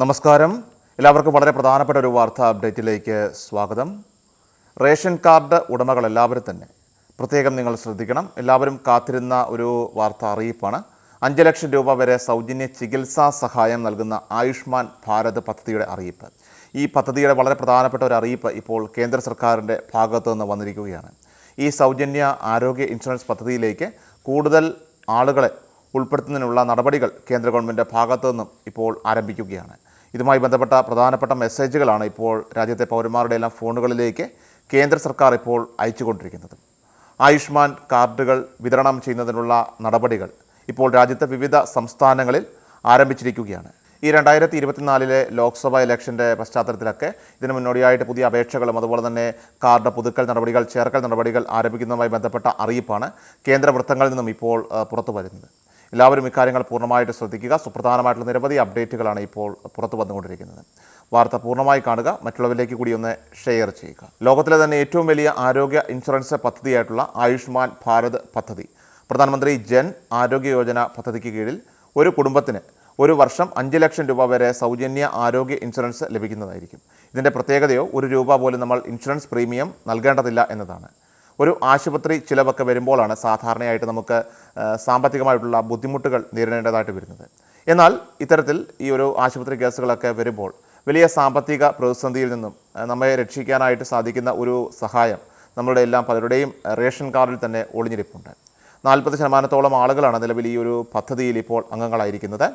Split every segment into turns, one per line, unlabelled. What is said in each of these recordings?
നമസ്കാരം. എല്ലാവർക്കും വളരെ പ്രധാനപ്പെട്ട ഒരു വാർത്താ അപ്ഡേറ്റിലേക്ക് സ്വാഗതം. റേഷൻ കാർഡ് ഉടമകൾ എല്ലാവരും തന്നെ. പ്രത്യേകം നിങ്ങൾ ശ്രദ്ധിക്കണം. എല്ലാവരും കാത്തിരുന്ന ഒരു വാർത്ത അറിയിപ്പാണ്. അഞ്ച് ലക്ഷം രൂപ വരെ സൗജന്യ ചികിത്സാ സഹായം നൽകുന്ന ആയുഷ്മാൻ ഭാരത് പദ്ധതിയുടെ അറിയിപ്പ്. ഈ പദ്ധതിയുടെ വളരെ പ്രധാനപ്പെട്ട ഒരു അറിയിപ്പ് ഇപ്പോൾ കേന്ദ്ര സർക്കാരിന്റെ ഭാഗത്തു നിന്ന് വന്നിരിക്കുകയാണ്. ഈ സൗജന്യ ആരോഗ്യ ഇൻഷുറൻസ് പദ്ധതിയിലേക്ക് കൂടുതൽ ആളുകളെ ഉൾപ്പെടുത്തുന്നതിനുള്ള നടപടികൾ കേന്ദ്ര ഗവൺമെന്റ് ഭാഗത്തു നിന്നും ഇപ്പോൾ ആരംഭിക്കുകയാണ്. ഇതുമായി ബന്ധപ്പെട്ട പ്രധാനപ്പെട്ട മെസ്സേജുകളാണ് ഇപ്പോൾ രാജ്യത്തെ പൗരന്മാരുടെ എല്ലാം ഫോണുകളിലേക്ക് കേന്ദ്ര സർക്കാർ ഇപ്പോൾ അയച്ചുകൊണ്ടിരിക്കുന്നത്. ആയുഷ്മാൻ കാർഡുകൾ വിതരണം ചെയ്യുന്നതിനുള്ള നടപടികൾ ഇപ്പോൾ രാജ്യത്തെ വിവിധ സംസ്ഥാനങ്ങളിൽ ആരംഭിച്ചിരിക്കുകയാണ്. ഈ രണ്ടായിരത്തി ഇരുപത്തിനാലിലെ ലോക്സഭ ഇലക്ഷന്റെ പശ്ചാത്തലത്തിലൊക്കെ ഇതിന് മുന്നോടിയായിട്ട് പുതിയ അപേക്ഷകളും അതുപോലെ തന്നെ കാർഡ് പുതുക്കൽ നടപടികൾ ചേർക്കൽ നടപടികൾ ആരംഭിക്കുന്നതുമായി ബന്ധപ്പെട്ട അറിയിപ്പാണ് കേന്ദ്ര വൃത്തങ്ങളിൽ നിന്നും ഇപ്പോൾ പുറത്തു വരുന്നത് എല്ലാവരും ഇക്കാര്യങ്ങൾ പൂർണമായിട്ട് ശ്രദ്ധിക്കുക. സുപ്രധാനമായിട്ടുള്ള നിരവധി അപ്ഡേറ്റുകളാണ് ഇപ്പോൾ പുറത്തു വന്നുകൊണ്ടിരിക്കുന്നത്. വാർത്ത പൂർണമായി കാണുക. മറ്റുള്ളവരിലേക്ക് കൂടി ഒന്ന് ഷെയർ ചെയ്യുക. ലോകത്തിലെ തന്നെ ഏറ്റവും വലിയ ആരോഗ്യ ഇൻഷുറൻസ് പദ്ധതിയായിട്ടുള്ള ആയുഷ്മാൻ ഭാരത് പദ്ധതി. പ്രധാനമന്ത്രി ജൻ ആരോഗ്യ യോജന പദ്ധതിക്ക് കീഴിൽ ഒരു കുടുംബത്തിന് ഒരു വർഷം അഞ്ച് ലക്ഷം രൂപ വരെ സൗജന്യ ആരോഗ്യ ഇൻഷുറൻസ് ലഭിക്കുന്നതായിരിക്കും. ഇതിന്റെ പ്രത്യേകതയോ ഒരു രൂപ പോലും നമ്മൾ ഇൻഷുറൻസ് പ്രീമിയം നൽകേണ്ടതില്ല എന്നതാണ്. ഒരു ആശുപത്രി ചിലവൊക്കെ വരുമ്പോഴാണ് സാധാരണയായിട്ട് നമുക്ക് സാമ്പത്തികമായിട്ടുള്ള ബുദ്ധിമുട്ടുകൾ നേരിടേണ്ടതായിട്ട് വരുന്നത്. എന്നാൽ ഇത്തരത്തിൽ ഈ ഒരു ആശുപത്രി കേസുകളൊക്കെ വരുമ്പോൾ വലിയ സാമ്പത്തിക പ്രതിസന്ധിയിൽ നിന്നും നമ്മെ രക്ഷിക്കാനായിട്ട് സാധിക്കുന്ന ഒരു സഹായം നമ്മളുടെ എല്ലാം പലരുടെയും റേഷൻ കാർഡിൽ തന്നെ ഒളിഞ്ഞിരിപ്പുണ്ട്. നാൽപ്പത് ശതമാനത്തോളം ആളുകളാണ് നിലവിൽ ഈ ഒരു പദ്ധതിയിൽ ഇപ്പോൾ അംഗങ്ങളായിരിക്കുന്നത്.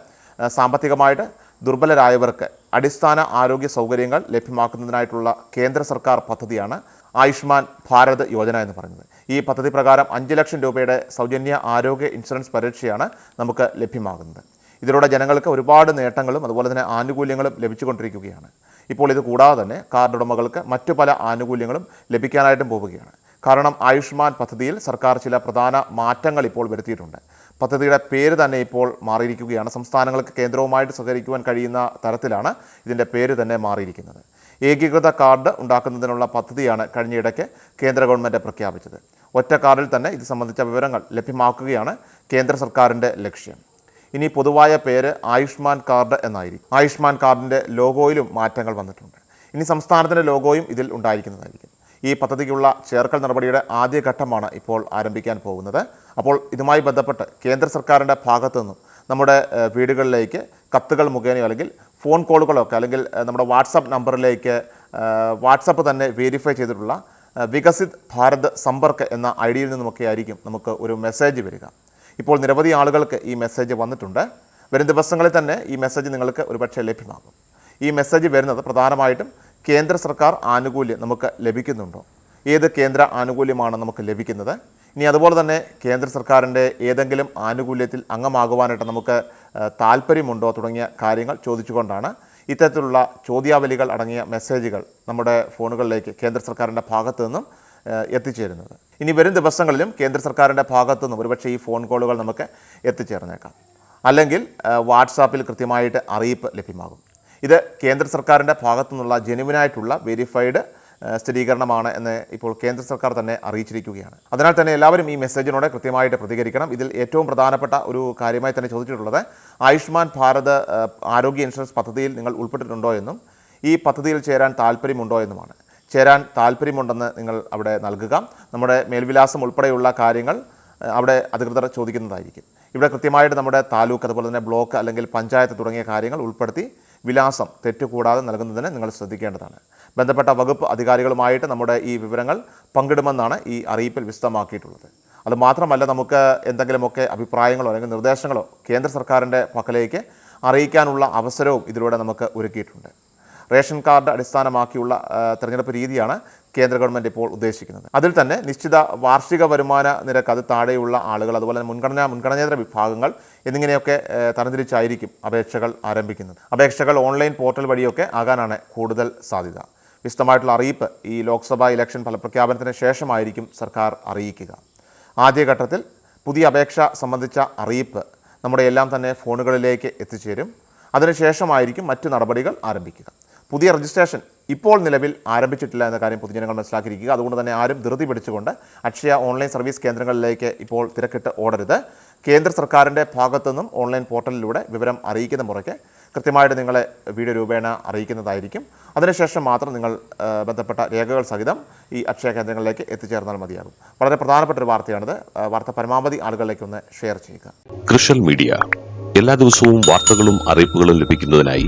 സാമ്പത്തികമായിട്ട് ദുർബലരായവർക്ക് അടിസ്ഥാന ആരോഗ്യ സൗകര്യങ്ങൾ ലഭ്യമാക്കുന്നതിനായിട്ടുള്ള കേന്ദ്ര സർക്കാർ പദ്ധതിയാണ് ആയുഷ്മാൻ ഭാരത് യോജന എന്ന് പറയുന്നത്. ഈ പദ്ധതി പ്രകാരം അഞ്ച് ലക്ഷം രൂപയുടെ സൗജന്യ ആരോഗ്യ ഇൻഷുറൻസ് പരീക്ഷയാണ് നമുക്ക് ലഭ്യമാകുന്നത്. ഇതിലൂടെ ജനങ്ങൾക്ക് ഒരുപാട് നേട്ടങ്ങളും അതുപോലെ തന്നെ ആനുകൂല്യങ്ങളും ലഭിച്ചുകൊണ്ടിരിക്കുകയാണ്. ഇപ്പോൾ ഇത് കൂടാതെ തന്നെ കാർഡ് ഉടമകൾക്ക് മറ്റു പല ആനുകൂല്യങ്ങളും ലഭിക്കാനായിട്ടും പോവുകയാണ്. കാരണം ആയുഷ്മാൻ പദ്ധതിയിൽ സർക്കാർ ചില പ്രധാന മാറ്റങ്ങൾ ഇപ്പോൾ വരുത്തിയിട്ടുണ്ട്. പദ്ധതിയുടെ പേര് തന്നെ ഇപ്പോൾ മാറിയിരിക്കുകയാണ്. സംസ്ഥാനങ്ങൾക്ക് കേന്ദ്രവുമായിട്ട് സഹകരിക്കുവാൻ കഴിയുന്ന തരത്തിലാണ് ഇതിന്റെ പേര് തന്നെ മാറിയിരിക്കുന്നത്. ഏകീകൃത കാർഡ് ഉണ്ടാക്കുന്നതിനുള്ള പദ്ധതിയാണ് കഴിഞ്ഞയിടയ്ക്ക് കേന്ദ്ര ഗവൺമെന്റ് പ്രഖ്യാപിച്ചത്. ഒറ്റ കാർഡിൽ തന്നെ ഇത് സംബന്ധിച്ച വിവരങ്ങൾ ലഭ്യമാക്കുകയാണ് കേന്ദ്ര സർക്കാരിന്റെ ലക്ഷ്യം. ഇനി പൊതുവായ പേര് ആയുഷ്മാൻ കാർഡ് എന്നായിരിക്കും. ആയുഷ്മാൻ കാർഡിന്റെ ലോഗോയിലും മാറ്റങ്ങൾ വന്നിട്ടുണ്ട്. ഇനി സംസ്ഥാനത്തിന്റെ ലോഗോയും ഇതിൽ ഉണ്ടായിരിക്കുന്നതായിരിക്കും. ഈ പദ്ധതിക്കുള്ള ചേർക്കൽ നടപടിയുടെ ആദ്യഘട്ടമാണ് ഇപ്പോൾ ആരംഭിക്കാൻ പോകുന്നത്. അപ്പോൾ ഇതുമായി ബന്ധപ്പെട്ട് കേന്ദ്ര സർക്കാരിന്റെ ഭാഗത്തു നിന്നും നമ്മുടെ വീടുകളിലേക്ക് കത്തുകൾ മുഖേനയോ അല്ലെങ്കിൽ ഫോൺ കോളുകളൊക്കെ അല്ലെങ്കിൽ നമ്മുടെ വാട്സപ്പ് നമ്പറിലേക്ക് വാട്സപ്പ് തന്നെ വെരിഫൈ ചെയ്തിട്ടുള്ള വികസിത് ഭാരത് സമ്പർക്ക് എന്ന ഐ ഡിയിൽ നിന്നുമൊക്കെ ആയിരിക്കും നമുക്ക് ഒരു മെസ്സേജ് വരിക. ഇപ്പോൾ നിരവധി ആളുകൾക്ക് ഈ മെസ്സേജ് വന്നിട്ടുണ്ട്. വരും ദിവസങ്ങളിൽ തന്നെ ഈ മെസ്സേജ് നിങ്ങൾക്ക് ഒരുപക്ഷെ ലഭ്യമാകും. ഈ മെസ്സേജ് വരുന്നത് പ്രധാനമായിട്ടും കേന്ദ്ര സർക്കാർ ആനുകൂല്യം നമുക്ക് ലഭിക്കുന്നുണ്ടോ? ഏത് കേന്ദ്ര ആനുകൂല്യമാണ് നമുക്ക് ലഭിക്കുന്നത്? ഇനി അതുപോലെ തന്നെ കേന്ദ്ര സർക്കാരിന്റെ ഏതെങ്കിലും ആനുകൂല്യത്തിൽ അംഗമാകുവാനായിട്ട് നമുക്ക് താല്പര്യമുണ്ടോ തുടങ്ങിയ കാര്യങ്ങൾ ചോദിച്ചുകൊണ്ടാണ് ഇത്തരത്തിലുള്ള ചോദ്യാവലികൾ അടങ്ങിയ മെസ്സേജുകൾ നമ്മുടെ ഫോണുകളിലേക്ക് കേന്ദ്ര സർക്കാരിന്റെ ഭാഗത്തു നിന്നും എത്തിച്ചേരുന്നത്. ഇനി വരും ദിവസങ്ങളിലും കേന്ദ്ര സർക്കാരിന്റെ ഭാഗത്തു നിന്നും ഒരുപക്ഷെ ഈ ഫോൺ കോളുകൾ നമുക്ക് എത്തിച്ചേർന്നേക്കാം. അല്ലെങ്കിൽ വാട്സാപ്പിൽ കൃത്യമായിട്ട് അറിയിപ്പ് ലഭ്യമാകും. ഇത് കേന്ദ്ര സർക്കാരിന്റെ ഭാഗത്തു നിന്നുള്ള ജെനുവിനായിട്ടുള്ള വെരിഫൈഡ് സ്ഥിരീകരണമാണ് എന്ന് ഇപ്പോൾ കേന്ദ്ര സർക്കാർ തന്നെ അറിയിച്ചിരിക്കുകയാണ്. അതിനാൽ തന്നെ എല്ലാവരും ഈ മെസ്സേജിനോട് കൃത്യമായിട്ട് പ്രതികരിക്കണം. ഇതിൽ ഏറ്റവും പ്രധാനപ്പെട്ട ഒരു കാര്യമായി തന്നെ ചോദിച്ചിട്ടുള്ളത് ആയുഷ്മാൻ ഭാരത് ആരോഗ്യ ഇൻഷുറൻസ് പദ്ധതിയിൽ നിങ്ങൾ ഉൾപ്പെട്ടിട്ടുണ്ടോ എന്നും ഈ പദ്ധതിയിൽ ചേരാൻ താല്പര്യമുണ്ടോ എന്നുമാണ്. ചേരാൻ താല്പര്യമുണ്ടെന്ന് നിങ്ങൾ അവിടെ നൽകുക. നമ്മുടെ മേൽവിലാസം ഉൾപ്പെടെയുള്ള കാര്യങ്ങൾ അവിടെ അധികൃതർ ചോദിക്കുന്നതായിരിക്കും. ഇവിടെ കൃത്യമായിട്ട് നമ്മുടെ താലൂക്ക് അതുപോലെ തന്നെ ബ്ലോക്ക് അല്ലെങ്കിൽ പഞ്ചായത്ത് തുടങ്ങിയ കാര്യങ്ങൾ ഉൾപ്പെടുത്തി വിലാസം തെറ്റുകൂടാതെ നൽകുന്നതിന് നിങ്ങൾ ശ്രദ്ധിക്കേണ്ടതാണ്. ബന്ധപ്പെട്ട വകുപ്പ് അധികാരികളുമായിട്ട് നമ്മുടെ ഈ വിവരങ്ങൾ പങ്കിടുമെന്നാണ് ഈ അറിയിപ്പിൽ വിശദമാക്കിയിട്ടുള്ളത്. അതുമാത്രമല്ല നമുക്ക് എന്തെങ്കിലുമൊക്കെ അഭിപ്രായങ്ങളോ അല്ലെങ്കിൽ നിർദ്ദേശങ്ങളോ കേന്ദ്ര സർക്കാരിന്റെ പക്കലേക്ക് അറിയിക്കാനുള്ള അവസരവും ഇതിലൂടെ നമുക്ക് ഒരുക്കിയിട്ടുണ്ട്. റേഷൻ കാർഡ് അടിസ്ഥാനമാക്കിയുള്ള തെരഞ്ഞെടുപ്പ് രീതിയാണ് കേന്ദ്ര ഗവൺമെന്റ് ഇപ്പോൾ ഉദ്ദേശിക്കുന്നത്. അതിൽ തന്നെ നിശ്ചിത വാർഷിക വരുമാന നിരക്ക് അത് താഴെയുള്ള ആളുകൾ അതുപോലെ തന്നെ മുൻഗണനാ മുൻഗണനേതര വിഭാഗങ്ങൾ എന്നിങ്ങനെയൊക്കെ തരംതിരിച്ചായിരിക്കും അപേക്ഷകൾ ആരംഭിക്കുന്നത്. അപേക്ഷകൾ ഓൺലൈൻ പോർട്ടൽ വഴിയൊക്കെ ആകാനാണ് കൂടുതൽ സാധ്യത. വിശദമായിട്ടുള്ള അറിയിപ്പ് ഈ ലോക്സഭാ ഇലക്ഷൻ ഫലപ്രഖ്യാപനത്തിന് ശേഷമായിരിക്കും സർക്കാർ അറിയിക്കുക. ആദ്യഘട്ടത്തിൽ പുതിയ അപേക്ഷ സംബന്ധിച്ച അറിയിപ്പ് നമ്മുടെ എല്ലാം തന്നെ ഫോണുകളിലേക്ക് എത്തിച്ചേരും. അതിനുശേഷമായിരിക്കും മറ്റു നടപടികൾ ആരംഭിക്കുക. പുതിയ രജിസ്ട്രേഷൻ ഇപ്പോൾ നിലവിൽ ആരംഭിച്ചിട്ടില്ല എന്ന കാര്യം പൊതുജനങ്ങൾ മനസ്സിലാക്കിയിരിക്കുക. അതുകൊണ്ട് തന്നെ ആരും ധൃതി പിടിച്ചുകൊണ്ട് അക്ഷയ ഓൺലൈൻ സർവീസ് കേന്ദ്രങ്ങളിലേക്ക് ഇപ്പോൾ തിരക്കിട്ട് ഓടരുത്. കേന്ദ്ര സർക്കാരിന്റെ ഭാഗത്തു നിന്നും ഓൺലൈൻ പോർട്ടലിലൂടെ വിവരം അറിയിക്കുന്ന മുറയ്ക്ക് കൃത്യമായിട്ട് നിങ്ങളെ വീഡിയോ രൂപേണ അറിയിക്കുന്നതായിരിക്കും. അതിനുശേഷം മാത്രം നിങ്ങൾ ബന്ധപ്പെട്ട രേഖകൾ സഹിതം ഈ അക്ഷയ കേന്ദ്രങ്ങളിലേക്ക് എത്തിച്ചേർന്നാൽ മതിയാകും. വളരെ പ്രധാനപ്പെട്ട ഒരു വാർത്തയാണിത്. വാർത്ത പരമാവധി ആളുകളിലേക്ക് ഒന്ന് ഷെയർ ചെയ്യുക.
കൃഷൽ മീഡിയ. എല്ലാ ദിവസവും വാർത്തകളും അറിയിപ്പുകളും ലഭിക്കുന്നതിനായി